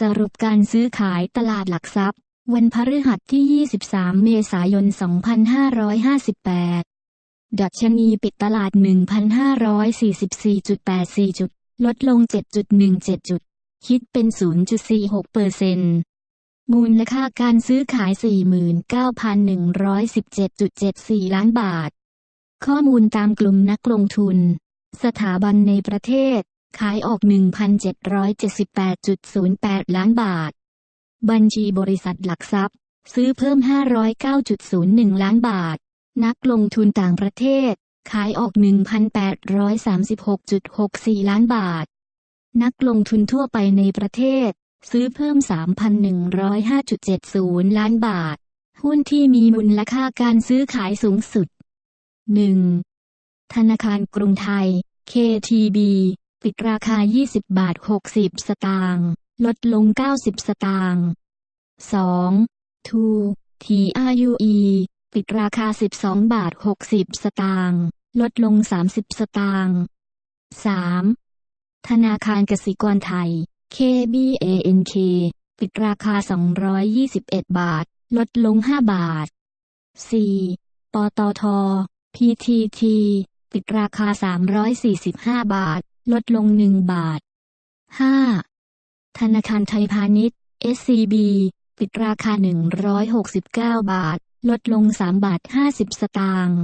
สรุปการซื้อขายตลาดหลักทรัพย์ วันพฤหัสที่ 23 เมษายน 2558 ดัชนีปิดตลาด 1,544.84 จุด ลดลง 7.17 จุด คิดเป็น 0.46เปอร์เซ็นต์มูลค่าการซื้อขาย 49,117.74 ล้านบาท ข้อมูลตามกลุ่มนักลงทุน สถาบันในประเทศ ขายออก 1,778.08 ล้านบาท บัญชีบริษัทหลักทรัพย์ ซื้อเพิ่ม 509.01 ล้านบาท นักลงทุนต่างประเทศ ขายออก 1,836.64 ล้านบาท นักลงทุนทั่วไปในประเทศ ซื้อเพิ่ม 3,105.70 ล้านบาท หุ้นที่มีมูลค่าการซื้อขายสูงสุด 1. ธนาคารกรุงไทย KTB ปิดราคา 20 บาท 60 สตางค์ ลดลง 90 สตางค์ 2. ทู TRUE ปิดราคา 12 บาท 60 สตางค์ ลดลง 30 สตางค์ 3. ธนาคารกสิกรไทย KBANK ปิดราคา 221 บาท ลดลง 5 บาท 4. ปตท PTT ปิดราคา 345 บาท ลดลง 1 บาท 5. ธนาคารไทยพาณิชย์ SCB ปิดราคา 169 บาท ลดลง 3 บาท 50 สตางค์